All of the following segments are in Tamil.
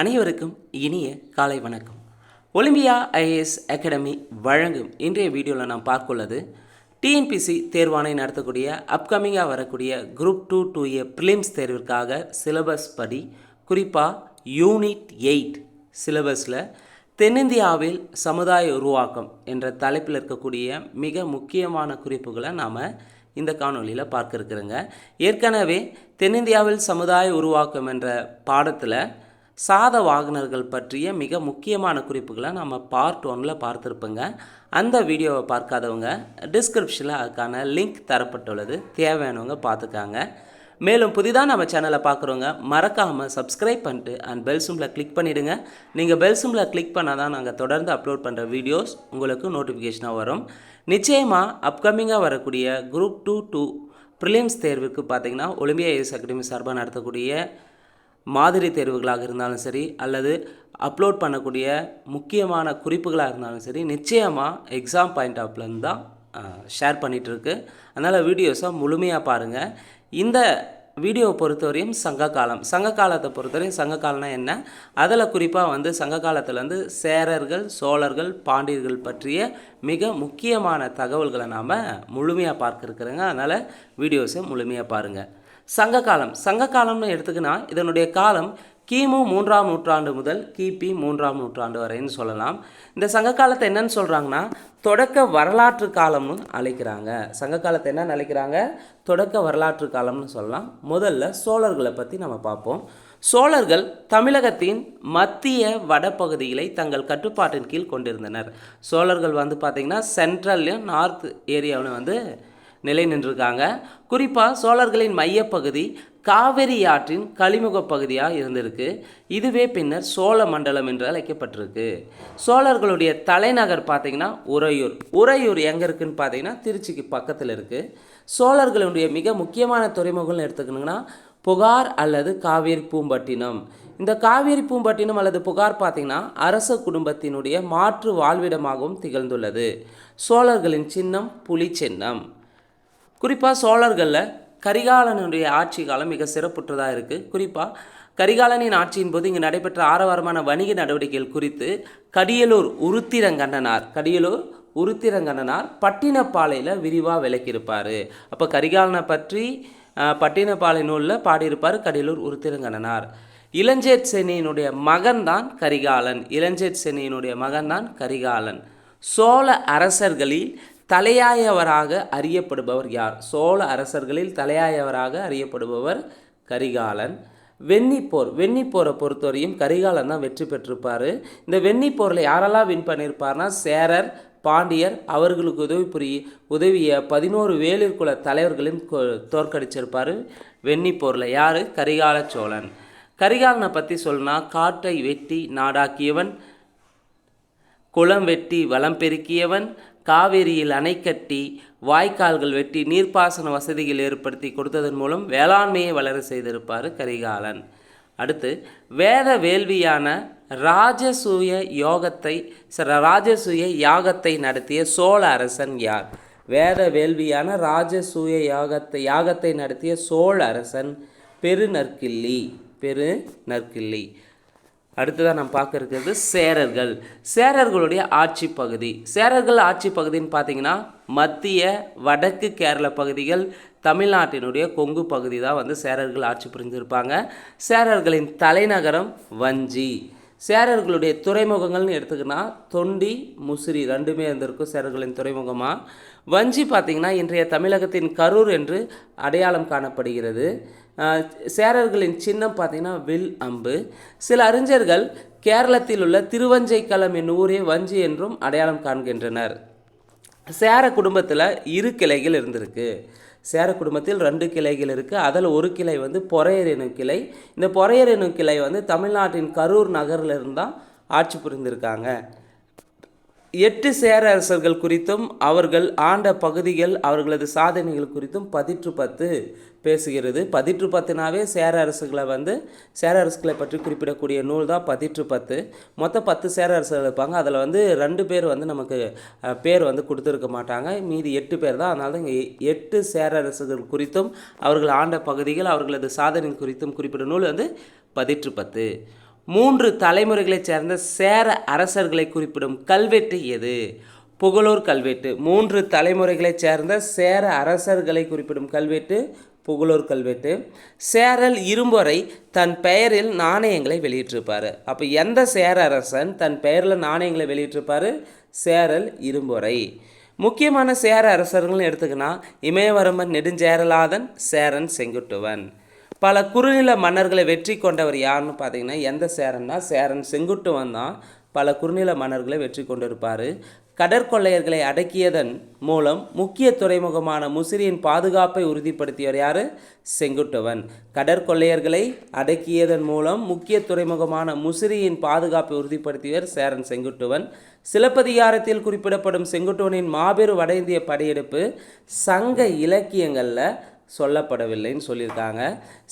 அனைவருக்கும் இனிய காலை வணக்கம். ஒலிம்பியா ஐஏஎஸ் அகாடமி வழங்கும் இன்றைய வீடியோவில் நாம் பார்க்குள்ளது டிஎன்பிசி தேர்வாணை நடத்தக்கூடிய அப்கமிங்காக வரக்கூடிய group two two A prelims தேர்விற்காக syllabus படி குறிப்பாக யூனிட் எயிட் சிலபஸில் தென்னிந்தியாவில் சமுதாய உருவாக்கம் என்ற தலைப்பில் இருக்கக்கூடிய மிக முக்கியமான குறிப்புகளை நாம் இந்த காணொலியில் பார்க்க இருக்கிறோங்க. ஏற்கனவே தென்னிந்தியாவில் சமுதாய உருவாக்கம் என்ற பாடத்தில் சாத வாகனர்கள் பற்றிய மிக முக்கியமான குறிப்புகளை நம்ம பார்ட் ஒனில் பார்த்துருப்போங்க. அந்த வீடியோவை பார்க்காதவங்க டிஸ்கிரிப்ஷனில் அதுக்கான லிங்க் தரப்பட்டுள்ளது. தேவையானவங்க பார்த்துக்காங்க. மேலும் புதிதாக நம்ம சேனலை பார்க்குறவங்க மறக்காமல் சப்ஸ்கிரைப் பண்ணிட்டு அண்ட் பெல் சிம்பில் கிளிக் பண்ணிவிடுங்க நீங்கள் பெல் சிம்பில் கிளிக் பண்ணால் தான் நாங்கள் தொடர்ந்து அப்லோட் பண்ணுற வீடியோஸ் உங்களுக்கு நோட்டிஃபிகேஷனாக வரும். நிச்சயமாக அப்கமிங்காக வரக்கூடிய குரூப் டூ டூ ப்ரிலிம்ஸ் தேர்வுக்கு பார்த்தீங்கன்னா ஒலிம்பியா எஸ் அகாடமி சார்பாக நடத்தக்கூடிய மாதிரி தேர்வுகளாக இருந்தாலும் சரி அல்லது அப்லோட் பண்ணக்கூடிய முக்கியமான குறிப்புகளாக இருந்தாலும் சரி நிச்சயமாக எக்ஸாம் பாயிண்ட் ஆஃப்லேருந்து தான் ஷேர் பண்ணிகிட்ருக்கு அதனால் வீடியோஸை முழுமையாக பாருங்கள் இந்த வீடியோவை பொறுத்தவரையும் சங்க காலம். சங்க காலத்தை பொறுத்தவரையும் சங்க காலம்னா என்ன? அதில் குறிப்பாக வந்து சங்க காலத்தில் வந்து சேரர்கள் சோழர்கள் பாண்டியர்கள் பற்றிய மிக முக்கியமான தகவல்களை நாம் முழுமையாக பார்க்க இருக்கிறோங்க. அதனால் வீடியோஸை முழுமையாக பாருங்கள் சங்க காலம் சங்க காலம்னு எடுத்துக்கினா இதனுடைய காலம் கிமு மூன்றாம் நூற்றாண்டு முதல் கிபி மூன்றாம் நூற்றாண்டு வரைன்னு சொல்லலாம். இந்த சங்க காலத்தை என்னன்னு சொல்கிறாங்கன்னா தொடக்க வரலாற்று காலம்னு அழைக்கிறாங்க. சங்க காலத்தை என்னன்னு அழைக்கிறாங்க? தொடக்க வரலாற்று காலம்னு சொல்லலாம். முதல்ல சோழர்களை பற்றி நம்ம பார்ப்போம். சோழர்கள் தமிழகத்தின் மத்திய வடபகுதிகளை தங்கள் கட்டுப்பாட்டின் கீழ் கொண்டிருந்தனர். சோழர்கள் வந்து பார்த்திங்கன்னா சென்ட்ரல்லையும் நார்த் ஏரியாவிலும் வந்து நிலை நின்றிருக்காங்க. குறிப்பாக சோழர்களின் மையப்பகுதி காவிரி ஆற்றின் கழிமுக பகுதியாக இருந்திருக்கு. இதுவே பின்னர் சோழ மண்டலம் என்று அழைக்கப்பட்டிருக்கு. சோழர்களுடைய தலைநகர் பார்த்திங்கன்னா உறையூர். உறையூர் எங்கே இருக்குன்னு பார்த்தீங்கன்னா திருச்சிக்கு பக்கத்தில் இருக்குது சோழர்களுடைய மிக முக்கியமான துறைமுகம்னு எடுத்துக்கணுங்கன்னா புகார் அல்லது காவேரி பூம்பட்டினம். இந்த காவேரி பூம்பட்டினம் அல்லது புகார் பார்த்திங்கன்னா அரச குடும்பத்தினுடைய மாற்று வாழ்விடமாகவும் திகழ்ந்துள்ளது. சோழர்களின் சின்னம் புலி சின்னம். குறிப்பாக சோழர்களில் கரிகாலனுடைய ஆட்சி காலம் மிக சிறப்புற்றதாக இருக்குது குறிப்பாக கரிகாலனின் ஆட்சியின் போது இங்கு நடைபெற்ற ஆரவாரமான வணிக நடவடிக்கைகள் குறித்து கடியலூர் உருத்திரங்கண்ணனார் கடியலூர் உருத்திரங்கண்ணனார் பட்டினப்பாளையில் விரிவாக விளக்கியிருப்பார். அப்போ கரிகாலனை பற்றி பட்டினப்பாலை நூலில் பாடியிருப்பார் கடியலூர் உருத்திரங்கண்ணனார். இளஞ்சேட் சென்னியினுடைய மகன்தான் கரிகாலன். இளஞ்சேட் சென்னியினுடைய மகன்தான் கரிகாலன். சோழ அரசர்களில் தலையாயவராக அறியப்படுபவர் யார்? சோழ அரசர்களில் தலையாயவராக அறியப்படுபவர் கரிகாலன். வெண்ணிப்போர். வெண்ணிப்போரை பொறுத்தவரையும் கரிகாலன் தான் வெற்றி பெற்றிருப்பார். இந்த வெண்ணிப்போரில் யாரெல்லாம் வின் பண்ணியிருப்பார்னா சேரர் பாண்டியர் அவர்களுக்கு உதவி புரிய உதவிய பதினோரு வேலிற்குல தலைவர்களையும் தோற்கடிச்சிருப்பார் வெண்ணிப்போரில். யார்? கரிகால சோழன். கரிகாலனை பற்றி சொல்லணும்னா காட்டை வெட்டி நாடாக்கியவன் குளம் வெட்டி வளம் பெருக்கியவன் காவேரியில் அணை கட்டி வாய்க்கால்கள் வெட்டி நீர்ப்பாசன வசதிகள் ஏற்படுத்தி கொடுத்ததன் மூலம் வேளாண்மையை வளர செய்திருப்பார் கரிகாலன். அடுத்து வேத வேள்வியான ராஜசூய யோகத்தை ராஜசூய யாகத்தை நடத்திய சோழ அரசன் யார்? வேத வேள்வியான ராஜசூய யாகத்தை யாகத்தை நடத்திய சோழ அரசன் பெருநற்கிள்ளி பெரு நற்கிள்ளி. அடுத்ததாக நம்ம பார்க்க இருக்கிறது சேரர்கள். சேரர்களுடைய ஆட்சி பகுதி. சேரர்கள் ஆட்சி பகுதின்னு பார்த்தீங்கன்னா மத்திய வடக்கு கேரள பகுதிகள் தமிழ்நாட்டினுடைய கொங்கு பகுதி தான் வந்து சேரர்கள் ஆட்சி புரிஞ்சிருப்பாங்க. சேரர்களின் தலைநகரம் வஞ்சி. சேரர்களுடைய துறைமுகங்கள்னு எடுத்துக்கினா தொண்டி முசிறி ரெண்டுமே இருந்திருக்கும் சேரர்களின் துறைமுகமாக வஞ்சி பார்த்திங்கன்னா இன்றைய தமிழகத்தின் கரூர் என்று அடையாளம் காணப்படுகிறது. சேரர்களின் சின்னம் பார்த்திங்கன்னா வில் அம்பு. சில அறிஞர்கள் கேரளத்தில் உள்ள திருவஞ்சைக்களம் என்னும் ஊரே வஞ்சி என்றும் அடையாளம் காண்கின்றனர். சேர குடும்பத்தில் இரு கிளைகள் இருந்திருக்கு. சேர குடும்பத்தில் ரெண்டு கிளைகள் இருக்குது அதில் ஒரு கிளை வந்து பொறையர் எனும் கிளை. இந்த பொறையர் எனும் கிளை வந்து தமிழ்நாட்டின் கரூர் நகரில் இருந்தால் ஆட்சி புரிந்திருக்காங்க. எட்டு சேரரசர்கள் குறித்தும் அவர்கள் ஆண்ட பகுதிகள் அவர்களது சாதனைகள் குறித்தும் பதிற்று பத்து பேசுகிறது. பதிற்று பத்துனாவே சேர அரசுகளை வந்து சேர அரசுகளை பற்றி குறிப்பிடக்கூடிய நூல் தான் பதிற்று பத்து. மொத்தம் பத்து சேர அரசுகள் இருப்பாங்க. அதில் வந்து ரெண்டு பேர் வந்து நமக்கு பேர் வந்து கொடுத்துருக்க மாட்டாங்க. மீதி எட்டு பேர் தான். அதனால தான் இங்கே எட்டு சேர அரசுகள் குறித்தும் அவர்கள் ஆண்ட பகுதிகள் அவர்களது சாதனை குறித்தும் குறிப்பிட்ட நூல் வந்து பதிற்று பத்து. மூன்று தலைமுறைகளைச் சேர்ந்த சேர அரசர்களை குறிப்பிடும் கல்வெட்டு எது? புகழூர் கல்வெட்டு. மூன்று தலைமுறைகளைச் சேர்ந்த சேர அரசர்களை குறிப்பிடும் கல்வெட்டு புகழூர் கல்வெட்டு. சேரல் இரும்பொறை தன் பெயரில் நாணயங்களை வெளியிட்டிருப்பார். அப்போ எந்த சேர அரசன் தன் பெயரில் நாணயங்களை வெளியிட்டிருப்பார்? சேரல் இரும்பொறை. முக்கியமான சேர அரசர்கள்னு எடுத்துக்கினா இமயவரம்பன் நெடுஞ்சேரலாதன் சேரன் செங்குட்டுவன். பல குறுநில மன்னர்களை வெற்றி கொண்டவர் யாருன்னு பார்த்தீங்கன்னா எந்த சேரன்னா சேரன் செங்குட்டுவன் தான். பல குறுநில மன்னர்களை வெற்றி கொண்டிருப்பார். கடற்கொள்ளையர்களை அடக்கியதன் மூலம் முக்கிய துறைமுகமான முசிறியின் பாதுகாப்பை உறுதிப்படுத்தியவர் யார்? செங்குட்டுவன். கடற்கொள்ளையர்களை அடக்கியதன் மூலம் முக்கிய துறைமுகமான முசிறியின் பாதுகாப்பை உறுதிப்படுத்தியவர் சேரன் செங்குட்டுவன். சிலப்பதிகாரத்தில் குறிப்பிடப்படும் செங்குட்டுவனின் மாபெரும் வட இந்திய படையெடுப்பு சங்க இலக்கியங்களில் சொல்லப்படவில்லைன்னு சொல்லியிருக்காங்க.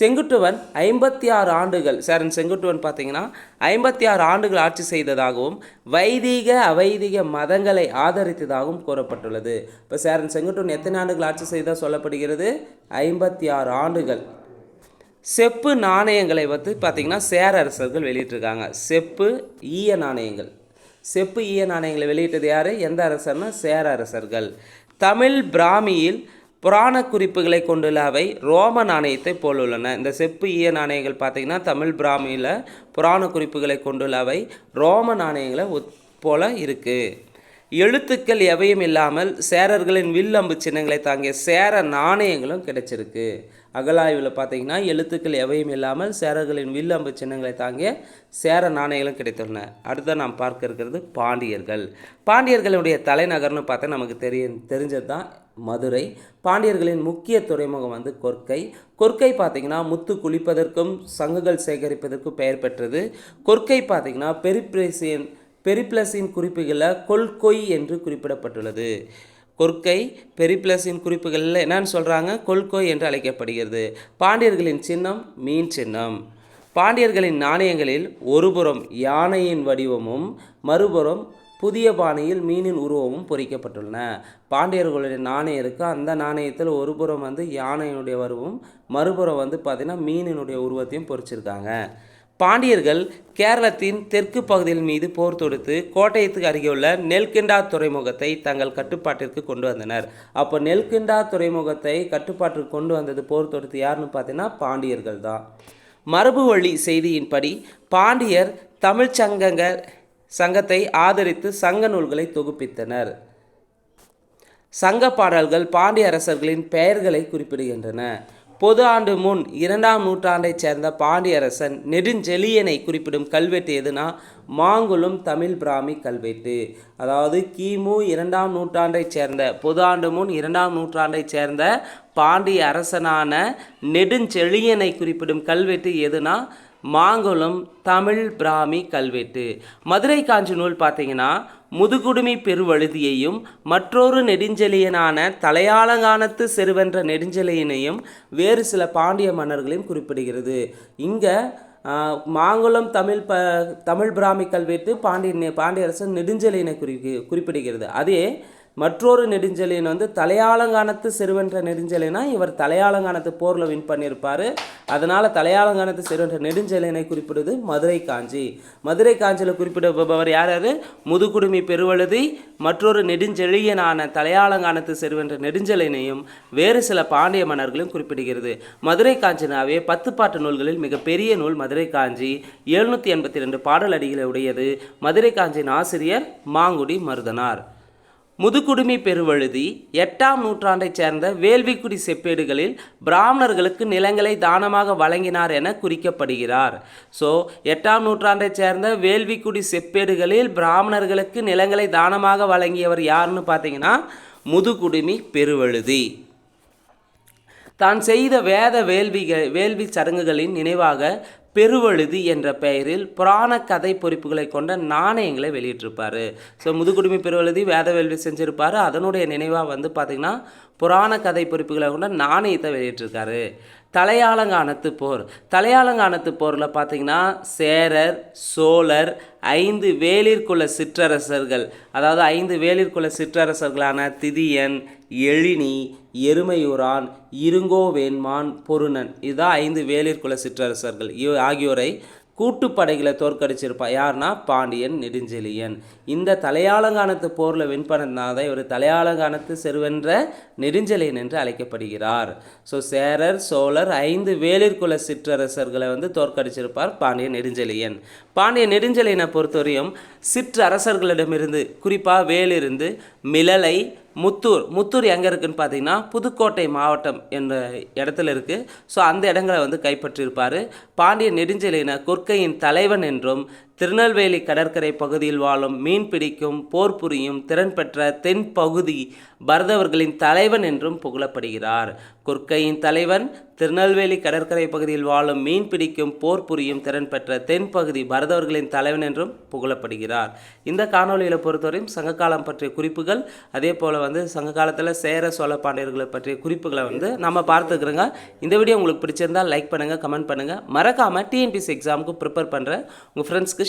செங்குட்டுவன் ஐம்பத்தி ஆறு ஆண்டுகள் சேரன் செங்குட்டுவன் பார்த்தீங்கன்னா ஐம்பத்தி ஆறு ஆண்டுகள் ஆட்சி செய்ததாகவும் வைதிக அவைதிக மதங்களை ஆதரித்ததாகவும் கூறப்பட்டுள்ளது. இப்போ சேரன் செங்குட்டுவன் எத்தனை ஆண்டுகள் ஆட்சி செய்ததாக சொல்லப்படுகிறது? ஐம்பத்தி ஆறு ஆண்டுகள். செப்பு நாணயங்களை வந்து பார்த்திங்கன்னா சேர அரசர்கள் வெளியிட்டிருக்காங்க. செப்பு ஈய நாணயங்கள். செப்பு ஈய நாணயங்களை வெளியிட்டது யார்? எந்த அரசர்னா சேர அரசர்கள் தமிழ் பிராமியில் புராண குறிப்புகளை கொண்டுள்ள அவை ரோம நாணயத்தை போலுள்ளன. இந்த செப்பு ஈய நாணயங்கள் பார்த்திங்கன்னா தமிழ் பிராமியில் புராண குறிப்புகளை கொண்டுள்ள அவை ரோம நாணயங்களை ஒத் போல இருக்குது எழுத்துக்கள் எவையும் இல்லாமல் சேரர்களின் வில் அம்பு சின்னங்களை தாங்கிய சேர நாணயங்களும் கிடைச்சிருக்கு. அகலாய்வில் பார்த்தீங்கன்னா எழுத்துக்கள் எவையும் இல்லாமல் சேரர்களின் வில் அம்பு சின்னங்களை தாங்கிய சேர நாணயங்களும் கிடைத்துள்ளன. அடுத்த நாம் பார்க்க இருக்கிறது பாண்டியர்கள். பாண்டியர்களுடைய தலைநகர்னு பார்த்தா நமக்கு தெரிய தெரிஞ்சது தான் மதுரை. பாண்டியர்களின் முக்கிய துறைமுகம் வந்து கொர்க்கை கொர்க்கை பார்த்திங்கன்னா முத்து குளிப்பதற்கும் சங்குகள் சேகரிப்பதற்கும் பெயர் பெற்றது. கொர்க்கை பார்த்திங்கன்னா பெரிப்ரேசியன் பெரிப்ளஸின் குறிப்புகளில் கொல்கொய் என்று குறிப்பிடப்பட்டுள்ளது. கொர்க்கை பெரிப்ளஸின் குறிப்புகளில் என்னன்னு சொல்கிறாங்க கொல்கொய் என்று அழைக்கப்படுகிறது. பாண்டியர்களின் சின்னம் மீன் சின்னம். பாண்டியர்களின் நாணயங்களில் ஒருபுறம் யானையின் வடிவமும் மறுபுறம் புதிய பாணியில் மீனின் உருவமும் பொறிக்கப்பட்டுள்ளன. பாண்டியர்களுடைய நாணயம் இருக்குது அந்த நாணயத்தில் ஒருபுறம் வந்து யானையினுடைய உருவம் மறுபுறம் வந்து பார்த்திங்கன்னா மீனினுடைய உருவத்தையும் பொறிச்சிருக்காங்க. பாண்டியர்கள் கேரளத்தின் தெற்கு பகுதியின் மீது போர் தொடுத்து கோட்டயத்துக்கு அருகே உள்ள நெல்கிண்டா துறைமுகத்தை தங்கள் கட்டுப்பாட்டிற்கு கொண்டு வந்தனர். அப்போ நெல்கிண்டா துறைமுகத்தை கட்டுப்பாட்டிற்கு கொண்டு வந்தது போர் தொடுத்து யாருன்னு பார்த்தீங்கன்னா பாண்டியர்கள் தான். மரபு வழி செய்தியின்படி பாண்டியர் தமிழ் சங்கங்க சங்கத்தை ஆதரித்து சங்க நூல்களை தொகுப்பித்தனர். சங்க பாடல்கள் பாண்டிய அரசர்களின் பெயர்களை குறிப்பிடுகின்றன. பொது ஆண்டு முன் இரண்டாம் நூற்றாண்டைச் சேர்ந்த பாண்டியரசன் நெடுஞ்செழியனை குறிப்பிடும் கல்வெட்டு எதுனா? மாங்குளம் தமிழ் பிராமி கல்வெட்டு. அதாவது கிமு இரண்டாம் நூற்றாண்டைச் சேர்ந்த பொது ஆண்டு முன் இரண்டாம் நூற்றாண்டைச் சேர்ந்த பாண்டிய அரசனான நெடுஞ்செழியனை குறிப்பிடும் கல்வெட்டு எதுனா? மாங்குளம் தமிழ் பிராமி கல்வெட்டு. மதுரை காஞ்சி நூல் பார்த்தீங்கன்னா முதுகுடுமி பெருவழுதியையும் மற்றொரு நெடுஞ்செழியனான தலையாலங்கானத்து செருவென்ற நெடுஞ்செலியனையும் வேறு சில பாண்டிய மன்னர்களையும் குறிப்பிடுகிறது. இங்கே மாங்குளம் தமிழ் ப தமிழ் பிராமி கல்வெட்டு பாண்டிய பாண்டியரசன் நெடுஞ்செலியனை குறி குறிப்பிடுகிறது. அதே மற்றொரு நெடுஞ்செழியன் வந்து தலையாலங்கானத்து சிறுவன்ற நெடுஞ்செழியனா இவர் தலையாலங்கானத்து போரில் வின் பண்ணியிருப்பார் அதனால் தலையாலங்கானத்து சிறுவன்ற நெடுஞ்செழியனை குறிப்பிடுவது மதுரை காஞ்சி. மதுரை காஞ்சியில் குறிப்பிடுபவர் யார் யார்? முதுகுடுமி பெருவழுதி மற்றொரு நெடுஞ்செழியனான தலையாலங்கானத்து சிறுவன்ற நெடுஞ்செழியனையும் வேறு சில பாண்டிய மன்னர்களையும் குறிப்பிடுகிறது. மதுரை காஞ்சினாவே பத்து பாட்டு நூல்களில் மிகப்பெரிய நூல் மதுரை காஞ்சி. எழுநூற்றி எண்பத்தி ரெண்டு பாடல் அடிகளை உடையது. மதுரை காஞ்சியின் ஆசிரியர் மாங்குடி மருதனார். முதுகுடுமி பெருவழுதி எட்டாம் நூற்றாண்டைச் சேர்ந்த வேள்விக்குடி செப்பேடுகளில் பிராமணர்களுக்கு நிலங்களை தானமாக வழங்கினார் என குறிக்கப்படுகிறார். ஸோ எட்டாம் நூற்றாண்டைச் சேர்ந்த வேள்விக்குடி செப்பேடுகளில் பிராமணர்களுக்கு நிலங்களை தானமாக வழங்கியவர் யாருன்னு பார்த்தீங்கன்னா முதுகுடுமி பெருவழுதி. தான் செய்த வேத வேள்விகள் வேள்வி சடங்குகளின் நினைவாக பெருவழுதி என்ற பெயரில் புராண கதை பொறிப்புகளை கொண்ட நாணயங்களை வெளியிட்டிருப்பார். ஸோ முதுகுடுமி பெருவழுதி வேத வேள்வி செஞ்சுருப்பார். அதனுடைய நினைவாக வந்து பார்த்திங்கன்னா புராண கதை பொறிப்புகளை கொண்ட நாணயத்தை வெளியிட்டிருக்காரு. தலையாலங்கானத்து போர். தலையாலங்கானத்து போரில் பார்த்தீங்கன்னா சேரர் சோழர் ஐந்து வேளிர்குல சிற்றரசர்கள். அதாவது ஐந்து வேளிர்குல சிற்றரசர்களான திதியன் எழினி எருமையூரான் இருங்கோவேன்மான் பொருணன். இதுதான் ஐந்து வேலிற்குல சிற்றரசர்கள். இவ ஆகியோரை கூட்டுப்படைகளை தோற்கடிச்சிருப்பான் யாருன்னா பாண்டியன் நெடுஞ்செழியன். இந்த தலையாலங்கானத்து போரில் வின் பண்ணதுனால தான் இவர் தலையாலங்கானத்து செருவென்ற நெடுஞ்செழியன் என்று அழைக்கப்படுகிறார். ஸோ சேரர் சோழர் ஐந்து வேலிற்குல சிற்றரசர்களை வந்து தோற்கடிச்சிருப்பார் பாண்டியன் நெடுஞ்செழியன். பாண்டிய நெடுஞ்செழியனை பொறுத்தவரையும் சிற்றரசர்களிடமிருந்து குறிப்பாக வேலிருந்து மிளலை முத்தூர் முத்தூர் எங்கே இருக்குன்னு பார்த்தீங்கன்னா புதுக்கோட்டை மாவட்டம் என்ற இடத்துல இருக்குது ஸோ அந்த இடங்களை வந்து கைப்பற்றியிருப்பார். பாண்டிய நெடுஞ்செழியனை கொற்கையின் தலைவன் என்றும் திருநெல்வேலி கடற்கரை பகுதியில் வாழும் மீன் பிடிக்கும் போர் புரியும் திறன் பெற்ற தென் பகுதி பரதவர்களின் தலைவன் என்றும் புகழப்படுகிறார். கொற்கையின் தலைவன் திருநெல்வேலி கடற்கரை பகுதியில் வாழும் மீன் பிடிக்கும் போர் புரியும் திறன் பெற்ற தென் பகுதி பரதவர்களின் தலைவன் என்றும் புகழப்படுகிறார். இந்த காணொலியில் பொறுத்தவரையும் சங்ககாலம் பற்றிய குறிப்புகள் அதே போல் வந்து சங்க காலத்தில் சேர சோழ பாண்டியர்களை பற்றிய குறிப்புகளை வந்து நம்ம பார்த்துக்கிறோங்க. இந்த வீடியோ உங்களுக்கு பிடிச்சிருந்தால் லைக் பண்ணுங்கள் கமெண்ட் பண்ணுங்கள் மறக்காமல் டிஎன்பிசி எக்ஸாமுக்கு ப்ரிப்பேர் பண்ணுற உங்கள் ஃப்ரெண்ட்ஸ்க்கு